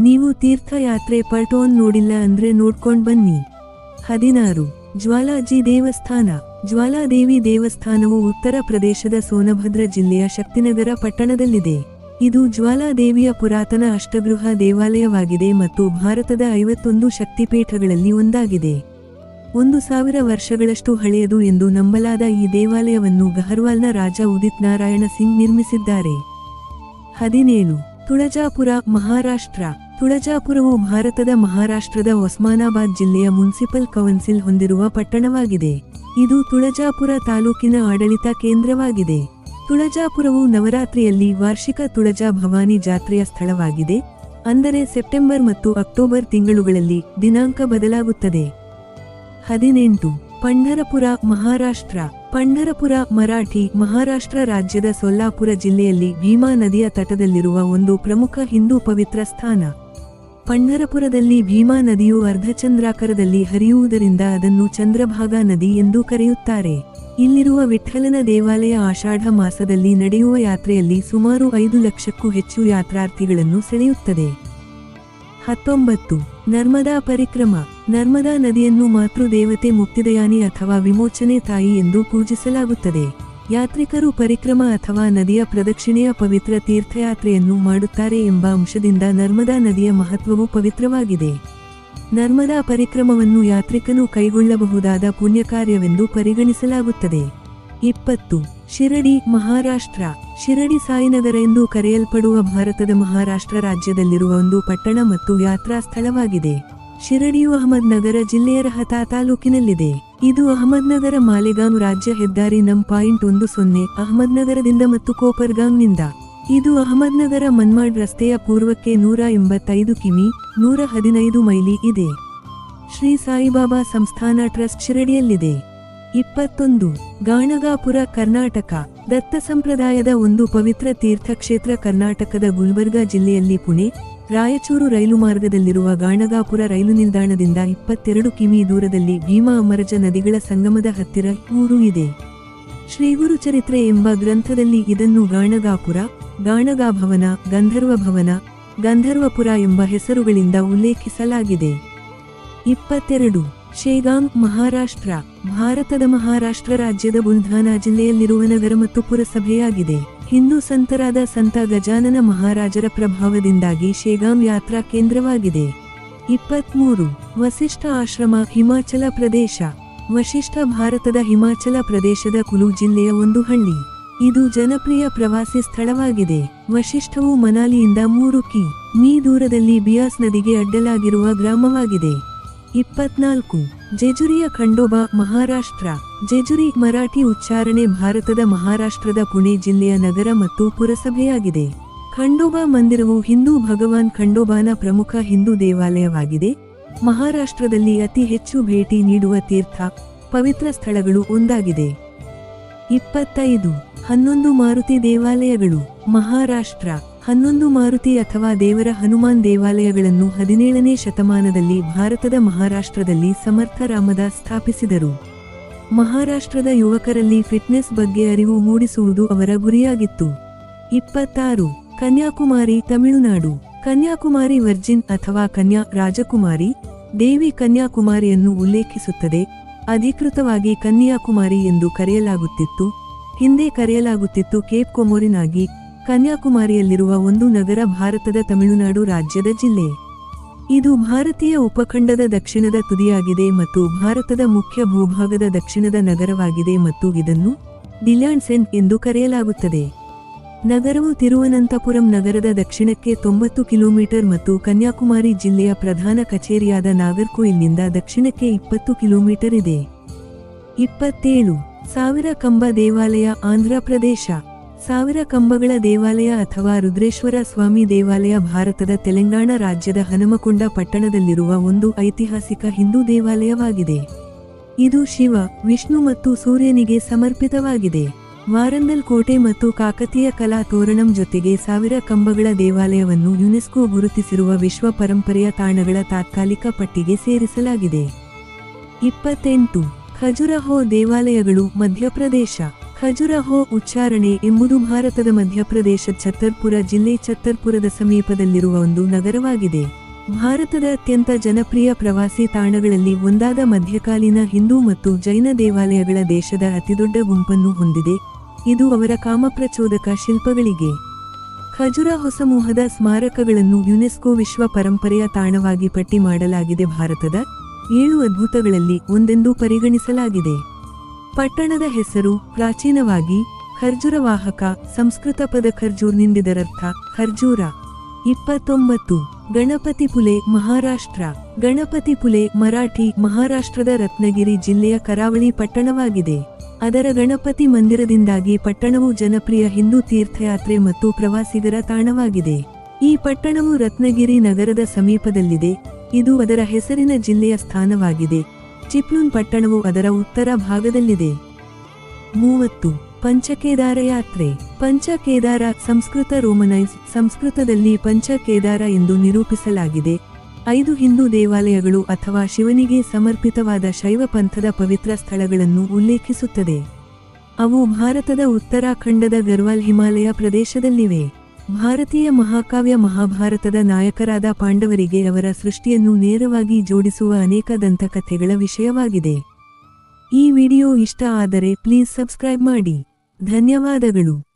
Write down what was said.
ನೀವು ತೀರ್ಥಯಾತ್ರೆ ಪರ್ಟೋನ್ ನೋಡಿಲ್ಲ ಅಂದ್ರೆ ನೋಡ್ಕೊಂಡ್ ಬನ್ನಿ. ಹದಿನಾರು. ಜ್ವಾಲಾಜಿ ದೇವಸ್ಥಾನ. ಜ್ವಾಲಾದೇವಿ ದೇವಸ್ಥಾನವು ಉತ್ತರ ಪ್ರದೇಶದ ಸೋನಭದ್ರ ಜಿಲ್ಲೆಯ ಶಕ್ತಿನಗರ ಪಟ್ಟಣದಲ್ಲಿದೆ. ಇದು ಜ್ವಾಲಾದೇವಿಯ ಪುರಾತನ ಅಷ್ಟಗೃಹ ದೇವಾಲಯವಾಗಿದೆ ಮತ್ತು ಭಾರತದ ಐವತ್ತೊಂದು ಶಕ್ತಿಪೀಠಗಳಲ್ಲಿ ಒಂದಾಗಿದೆ. ಒಂದು ಸಾವಿರ ವರ್ಷಗಳಷ್ಟು ಹಳೆಯದು ಎಂದು ನಂಬಲಾದ ಈ ದೇವಾಲಯವನ್ನು ಗಹರ್ವಾಲ್ನ ರಾಜ ಉದಿತ್ ನಾರಾಯಣ ಸಿಂಗ್ ನಿರ್ಮಿಸಿದ್ದಾರೆ. ಹದಿನೇಳು. ತುಳಜಾಪುರ, ಮಹಾರಾಷ್ಟ್ರ. ತುಳಜಾಪುರವು ಭಾರತದ ಮಹಾರಾಷ್ಟ್ರದ ಒಸ್ಮಾನಾಬಾದ್ ಜಿಲ್ಲೆಯ ಮುನ್ಸಿಪಲ್ ಕೌನ್ಸಿಲ್ ಹೊಂದಿರುವ ಪಟ್ಟಣವಾಗಿದೆ. ಇದು ತುಳಜಾಪುರ ತಾಲೂಕಿನ ಆಡಳಿತ ಕೇಂದ್ರವಾಗಿದೆ. ತುಳಜಾಪುರವು ನವರಾತ್ರಿಯಲ್ಲಿ ವಾರ್ಷಿಕ ತುಳಜಾ ಭವಾನಿ ಜಾತ್ರೆಯ ಸ್ಥಳವಾಗಿದೆ. ಅಂದರೆ ಸೆಪ್ಟೆಂಬರ್ ಮತ್ತು ಅಕ್ಟೋಬರ್ ತಿಂಗಳುಗಳಲ್ಲಿ ದಿನಾಂಕ ಬದಲಾಗುತ್ತದೆ. ಹದಿನೆಂಟು. ಪಂಢರಪುರ, ಮಹಾರಾಷ್ಟ್ರ. ಪಂಢರಪುರ ಮರಾಠಿ, ಮಹಾರಾಷ್ಟ್ರ ರಾಜ್ಯದ ಸೊಲ್ಲಾಪುರ ಜಿಲ್ಲೆಯಲ್ಲಿ ಭೀಮಾ ನದಿಯ ತಟದಲ್ಲಿರುವ ಒಂದು ಪ್ರಮುಖ ಹಿಂದೂ ಪವಿತ್ರ ಸ್ಥಾನ. ಪಂಡರಪುರದಲ್ಲಿ ಭೀಮಾ ನದಿಯು ಅರ್ಧಚಂದ್ರಾಕಾರದಲ್ಲಿ ಹರಿಯುವುದರಿಂದ ಅದನ್ನು ಚಂದ್ರಭಾಗಾ ನದಿ ಎಂದು ಕರೆಯುತ್ತಾರೆ. ಇಲ್ಲಿರುವ ವಿಠ್ಠಲನ ದೇವಾಲಯ ಆಷಾಢ ಮಾಸದಲ್ಲಿ ನಡೆಯುವ ಯಾತ್ರೆಯಲ್ಲಿ ಸುಮಾರು ಐದು ಲಕ್ಷಕ್ಕೂ ಹೆಚ್ಚು ಯಾತ್ರಾರ್ಥಿಗಳನ್ನು ಸೆಳೆಯುತ್ತದೆ. ಹತ್ತೊಂಬತ್ತು ನರ್ಮದಾ ಪರಿಕ್ರಮ. ನರ್ಮದಾ ನದಿಯನ್ನು ಮಾತೃದೇವತೆ ಮುಕ್ತಿದಯಾನಿ ಅಥವಾ ವಿಮೋಚನೆ ತಾಯಿ ಎಂದು ಪೂಜಿಸಲಾಗುತ್ತದೆ. ಯಾತ್ರಿಕರು ಪರಿಕ್ರಮ ಅಥವಾ ನದಿಯ ಪ್ರದಕ್ಷಿಣೆಯ ಪವಿತ್ರ ತೀರ್ಥಯಾತ್ರೆಯನ್ನು ಮಾಡುತ್ತಾರೆ ಎಂಬ ಅಂಶದಿಂದ ನರ್ಮದಾ ನದಿಯ ಮಹತ್ವವು ಪವಿತ್ರವಾಗಿದೆ. ನರ್ಮದಾ ಪರಿಕ್ರಮವನ್ನು ಯಾತ್ರಿಕನು ಕೈಗೊಳ್ಳಬಹುದಾದ ಪುಣ್ಯ ಕಾರ್ಯವೆಂದು ಪರಿಗಣಿಸಲಾಗುತ್ತದೆ. ಇಪ್ಪತ್ತು. ಶಿರಡಿ, ಮಹಾರಾಷ್ಟ್ರ. ಶಿರಡಿ ಸಾಯಿನಗರ ಎಂದು ಕರೆಯಲ್ಪಡುವ ಭಾರತದ ಮಹಾರಾಷ್ಟ್ರ ರಾಜ್ಯದಲ್ಲಿರುವ ಒಂದು ಪಟ್ಟಣ ಮತ್ತು ಯಾತ್ರಾ ಸ್ಥಳವಾಗಿದೆ. ಶಿರಡಿಯು ಅಹಮದ್ನಗರ ಜಿಲ್ಲೆಯ ರಹತಾ ತಾಲೂಕಿನಲ್ಲಿದೆ. ಇದು ಅಹಮದ್ನಗರ ಮಾಲೆಗಾಂ ರಾಜ್ಯ ಹೆದ್ದಾರಿ ನಂ ಪಾಯಿಂಟ್ ಒಂದು ಸೊನ್ನೆ ಅಹಮದ್ನಗರದಿಂದ ಮತ್ತು ಕೋಪರ್ಗಾಂವ್ನಿಂದ. ಇದು ಅಹಮದ್ನಗರ ಮನ್ಮಾಡ್ ರಸ್ತೆಯ ಪೂರ್ವಕ್ಕೆ ನೂರ ಎಂಬತ್ತೈದು ಕಿಮಿ, ನೂರ ಹದಿನೈದು ಮೈಲಿ ಇದೆ. ಶ್ರೀ ಸಾಯಿಬಾಬಾ ಸಂಸ್ಥಾನ ಟ್ರಸ್ಟ್ ಶಿರಡಿಯಲ್ಲಿದೆ. ಇಪ್ಪತ್ತೊಂದು, ಗಾಣಗಾಪುರ, ಕರ್ನಾಟಕ. ದತ್ತ ಸಂಪ್ರದಾಯದ ಒಂದು ಪವಿತ್ರ ತೀರ್ಥಕ್ಷೇತ್ರ ಕರ್ನಾಟಕದ ಗುಲ್ಬರ್ಗಾ ಜಿಲ್ಲೆಯಲ್ಲಿ ಪುಣೆ, ರಾಯಚೂರು ರೈಲು ಮಾರ್ಗದಲ್ಲಿರುವ ಗಾಣಗಾಪುರ ರೈಲು ನಿಲ್ದಾಣದಿಂದ ಇಪ್ಪತ್ತೆರಡು ಕಿಮಿ ದೂರದಲ್ಲಿ ಭೀಮಾ ಅಮರಜ ನದಿಗಳ ಸಂಗಮದ ಹತ್ತಿರ ಊರು ಇದೆ. ಶ್ರೀಗುರು ಚರಿತ್ರೆ ಎಂಬ ಗ್ರಂಥದಲ್ಲಿ ಇದನ್ನು ಗಾಣಗಾಪುರ, ಗಾಣಗಾಭವನ, ಗಂಧರ್ವ ಭವನ, ಗಂಧರ್ವಪುರ ಎಂಬ ಹೆಸರುಗಳಿಂದ ಉಲ್ಲೇಖಿಸಲಾಗಿದೆ. ಇಪ್ಪತ್ತೆರಡು ಶೇಗಾಂ ಮಹಾರಾಷ್ಟ್ರ. ಭಾರತದ ಮಹಾರಾಷ್ಟ್ರ ರಾಜ್ಯದ ಬುಲ್ಧಾನಾ ಜಿಲ್ಲೆಯಲ್ಲಿರುವ ನಗರ ಮತ್ತು ಪುರಸಭೆಯಾಗಿದೆ. ಹಿಂದೂ ಸಂತರಾದ ಸಂತ ಗಜಾನನ ಮಹಾರಾಜರ ಪ್ರಭಾವದಿಂದಾಗಿ ಶೇಗಾಂ ಯಾತ್ರಾ ಕೇಂದ್ರವಾಗಿದೆ. ಇಪ್ಪತ್ಮೂರು. ವಸಿಷ್ಠ ಆಶ್ರಮ, ಹಿಮಾಚಲ ಪ್ರದೇಶ. ವಶಿಷ್ಠ ಭಾರತದ ಹಿಮಾಚಲ ಪ್ರದೇಶದ ಕುಲು ಜಿಲ್ಲೆಯ ಒಂದು ಹಳ್ಳಿ. ಇದು ಜನಪ್ರಿಯ ಪ್ರವಾಸಿ ಸ್ಥಳವಾಗಿದೆ. ವಶಿಷ್ಠವು ಮನಾಲಿಯಿಂದ ಮೂರು ಕಿ. ಮೀ ದೂರದಲ್ಲಿ ಬಿಯಾಸ್ ನದಿಗೆ ಅಡ್ಡಲಾಗಿರುವ ಗ್ರಾಮವಾಗಿದೆ. ಇಪ್ಪತ್ನಾಲ್ಕು. ಜೆಜುರಿಯ ಖಂಡೋಬಾ, ಮಹಾರಾಷ್ಟ್ರ. ಜೆಜುರಿ ಮರಾಠಿ ಉಚ್ಚಾರಣೆ ಭಾರತದ ಮಹಾರಾಷ್ಟ್ರದ ಪುಣೆ ಜಿಲ್ಲೆಯ ನಗರ ಮತ್ತು ಪುರಸಭೆಯಾಗಿದೆ. ಖಂಡೋಬಾ ಮಂದಿರವು ಹಿಂದೂ ಭಗವಾನ್ ಖಂಡೋಬಾನ ಪ್ರಮುಖ ಹಿಂದೂ ದೇವಾಲಯವಾಗಿದೆ. ಮಹಾರಾಷ್ಟ್ರದಲ್ಲಿ ಅತಿ ಹೆಚ್ಚು ಭೇಟಿ ನೀಡುವ ತೀರ್ಥ, ಪವಿತ್ರ ಸ್ಥಳಗಳು ಒಂದಾಗಿದೆ. ಇಪ್ಪತ್ತೈದು. ಹನ್ನೊಂದು ಮಾರುತಿ ದೇವಾಲಯಗಳು, ಮಹಾರಾಷ್ಟ್ರ. ಹನ್ನೊಂದು ಮಾರುತಿ ಅಥವಾ ದೇವರ ಹನುಮಾನ್ ದೇವಾಲಯಗಳನ್ನು ಹದಿನೇಳನೇ ಶತಮಾನದಲ್ಲಿ ಭಾರತದ ಮಹಾರಾಷ್ಟ್ರದಲ್ಲಿ ಸಮರ್ಥ ರಾಮದಾಸ್ ಸ್ಥಾಪಿಸಿದರು. ಮಹಾರಾಷ್ಟ್ರದ ಯುವಕರಲ್ಲಿ ಫಿಟ್ನೆಸ್ ಬಗ್ಗೆ ಅರಿವು ಮೂಡಿಸುವುದು ಅವರ ಗುರಿಯಾಗಿತ್ತು. ಇಪ್ಪತ್ತಾರು, ಕನ್ಯಾಕುಮಾರಿ, ತಮಿಳುನಾಡು. ಕನ್ಯಾಕುಮಾರಿ ವರ್ಜಿನ್ ಅಥವಾ ಕನ್ಯಾ ರಾಜಕುಮಾರಿ, ದೇವಿ ಕನ್ಯಾಕುಮಾರಿಯನ್ನು ಉಲ್ಲೇಖಿಸುತ್ತದೆ. ಅಧಿಕೃತವಾಗಿ ಕನ್ಯಾಕುಮಾರಿ ಎಂದು ಕರೆಯಲಾಗುತ್ತಿತ್ತು. ಹಿಂದೆ ಕರೆಯಲಾಗುತ್ತಿತ್ತು ಕೇಪ್ ಕೊಮೋರಿನಾಗಿ. ಕನ್ಯಾಕುಮಾರಿಯಲ್ಲಿರುವ ಒಂದು ನಗರ ಭಾರತದ ತಮಿಳುನಾಡು ರಾಜ್ಯದ ಜಿಲ್ಲೆ. ಇದು ಭಾರತೀಯ ಉಪಖಂಡದ ದಕ್ಷಿಣದ ತುದಿಯಾಗಿದೆ ಮತ್ತು ಭಾರತದ ಮುಖ್ಯ ಭೂಭಾಗದ ದಕ್ಷಿಣದ ನಗರವಾಗಿದೆ ಮತ್ತು ಇದನ್ನು ಡಿಲ್ಯಾಂಡ್ಸೆನ್ ಎಂದು ಕರೆಯಲಾಗುತ್ತದೆ. ನಗರವು ತಿರುವನಂತಪುರಂ ನಗರದ ದಕ್ಷಿಣಕ್ಕೆ ತೊಂಬತ್ತು ಕಿಲೋಮೀಟರ್ ಮತ್ತು ಕನ್ಯಾಕುಮಾರಿ ಜಿಲ್ಲೆಯ ಪ್ರಧಾನ ಕಚೇರಿಯಾದ ನಾಗರ್ಕೋಯಿಲ್ನಿಂದ ದಕ್ಷಿಣಕ್ಕೆ ಇಪ್ಪತ್ತು ಕಿಲೋಮೀಟರ್ ಇದೆ. ಇಪ್ಪತ್ತೇಳು, ಸಾವಿರ ಕಂಬ ದೇವಾಲಯ, ಆಂಧ್ರ ಪ್ರದೇಶ. ಸಾವಿರ ಕಂಬಗಳ ದೇವಾಲಯ ಅಥವಾ ರುದ್ರೇಶ್ವರ ಸ್ವಾಮಿ ದೇವಾಲಯ ಭಾರತದ ತೆಲಂಗಾಣ ರಾಜ್ಯದ ಹನುಮಕೊಂಡ ಪಟ್ಟಣದಲ್ಲಿರುವ ಒಂದು ಐತಿಹಾಸಿಕ ಹಿಂದೂ ದೇವಾಲಯವಾಗಿದೆ. ಇದು ಶಿವ, ವಿಷ್ಣು ಮತ್ತು ಸೂರ್ಯನಿಗೆ ಸಮರ್ಪಿತವಾಗಿದೆ. ವಾರಂಗಲ್ ಕೋಟೆ ಮತ್ತು ಕಾಕತೀಯ ಕಲಾ ತೋರಣಂ ಜೊತೆಗೆ ಸಾವಿರ ಕಂಬಗಳ ದೇವಾಲಯವನ್ನು ಯುನೆಸ್ಕೋ ಗುರುತಿಸಿರುವ ವಿಶ್ವ ಪರಂಪರೆಯ ತಾಣಗಳ ತಾತ್ಕಾಲಿಕ ಪಟ್ಟಿಗೆ ಸೇರಿಸಲಾಗಿದೆ. ಇಪ್ಪತ್ತೆಂಟು. ಖಜುರಹೋ ದೇವಾಲಯಗಳು ಮಧ್ಯಪ್ರದೇಶ. ಖಜುರಹೋ ಉಚ್ಚಾರಣೆ ಎಂಬುದು ಭಾರತದ ಮಧ್ಯಪ್ರದೇಶ ಛತ್ತರ್ಪುರ ಜಿಲ್ಲೆ ಛತ್ತರ್ಪುರದ ಸಮೀಪದಲ್ಲಿರುವ ಒಂದು ನಗರವಾಗಿದೆ. ಭಾರತದ ಅತ್ಯಂತ ಜನಪ್ರಿಯ ಪ್ರವಾಸಿ ತಾಣಗಳಲ್ಲಿ ಒಂದಾದ ಮಧ್ಯಕಾಲೀನ ಹಿಂದೂ ಮತ್ತು ಜೈನ ದೇವಾಲಯಗಳ ದೇಶದ ಅತಿದೊಡ್ಡ ಗುಂಪನ್ನು ಹೊಂದಿದೆ. ಇದು ಅವರ ಕಾಮಪ್ರಚೋದಕ ಶಿಲ್ಪಗಳಿಗೆ. ಖಜುರಾಹೊ ಸಮೂಹದ ಸ್ಮಾರಕಗಳನ್ನು ಯುನೆಸ್ಕೋ ವಿಶ್ವ ಪರಂಪರೆಯ ತಾಣವಾಗಿ ಪಟ್ಟಿ ಮಾಡಲಾಗಿದೆ. ಭಾರತದ ಏಳು ಅದ್ಭುತಗಳಲ್ಲಿ ಒಂದೆಂದು ಪರಿಗಣಿಸಲಾಗಿದೆ. ಪಟ್ಟಣದ ಹೆಸರು ಪ್ರಾಚೀನವಾಗಿ ಖರ್ಜುರವಾಹಕ ಸಂಸ್ಕೃತ ಪದ ಖರ್ಜೂರ್ನಿಂದಿದರರ್ಥ ಖರ್ಜೂರ. ಇಪ್ಪತ್ತೊಂಬತ್ತು. ಗಣಪತಿ ಪುಲೆ, ಮಹಾರಾಷ್ಟ್ರ. ಗಣಪತಿ ಪುಲೆ, ಮರಾಠಿ, ಮಹಾರಾಷ್ಟ್ರದ ರತ್ನಗಿರಿ ಜಿಲ್ಲೆಯ ಕರಾವಳಿ ಪಟ್ಟಣವಾಗಿದೆ. ಅದರ ಗಣಪತಿ ಮಂದಿರದಿಂದಾಗಿ ಪಟ್ಟಣವು ಜನಪ್ರಿಯ ಹಿಂದೂ ತೀರ್ಥಯಾತ್ರೆ ಮತ್ತು ಪ್ರವಾಸಿಗರ ತಾಣವಾಗಿದೆ. ಈ ಪಟ್ಟಣವು ರತ್ನಗಿರಿ ನಗರದ ಸಮೀಪದಲ್ಲಿದೆ. ಇದು ಅದರ ಹೆಸರಿನ ಜಿಲ್ಲೆಯ ಸ್ಥಾನವಾಗಿದೆ. ಚಿಪ್ಲೂನ್ ಪಟ್ಟಣವು ಅದರ ಉತ್ತರ ಭಾಗದಲ್ಲಿದೆ. ಮೂವತ್ತು. ಪಂಚಕೇದಾರ ಯಾತ್ರೆ. ಪಂಚಕೇದಾರ ಸಂಸ್ಕೃತ ರೋಮನೈಸ್ ಸಂಸ್ಕೃತದಲ್ಲಿ ಪಂಚಕೇದಾರ ಎಂದು ನಿರೂಪಿಸಲಾಗಿದೆ. ಐದು ಹಿಂದೂ ದೇವಾಲಯಗಳು ಅಥವಾ ಶಿವನಿಗೆ ಸಮರ್ಪಿತವಾದ ಶೈವ ಪಂಥದ ಪವಿತ್ರ ಸ್ಥಳಗಳನ್ನು ಉಲ್ಲೇಖಿಸುತ್ತದೆ. ಅವು ಭಾರತದ ಉತ್ತರಾಖಂಡದ ಗರ್ವಾಲ್ ಹಿಮಾಲಯ ಪ್ರದೇಶದಲ್ಲಿವೆ. ಭಾರತೀಯ ಮಹಾಕಾವ್ಯ ಮಹಾಭಾರತದ ನಾಯಕರಾದ ಪಾಂಡವರಿಗೆ ಅವರ ಸೃಷ್ಟಿಯನ್ನು ನೇರವಾಗಿ ಜೋಡಿಸುವ ಅನೇಕ ದಂತಕಥೆಗಳ ವಿಷಯವಾಗಿದೆ. ಈ ವಿಡಿಯೋ ಇಷ್ಟ ಆದರೆ ಪ್ಲೀಸ್ ಸಬ್ಸ್ಕ್ರೈಬ್ ಮಾಡಿ. ಧನ್ಯವಾದಗಳು.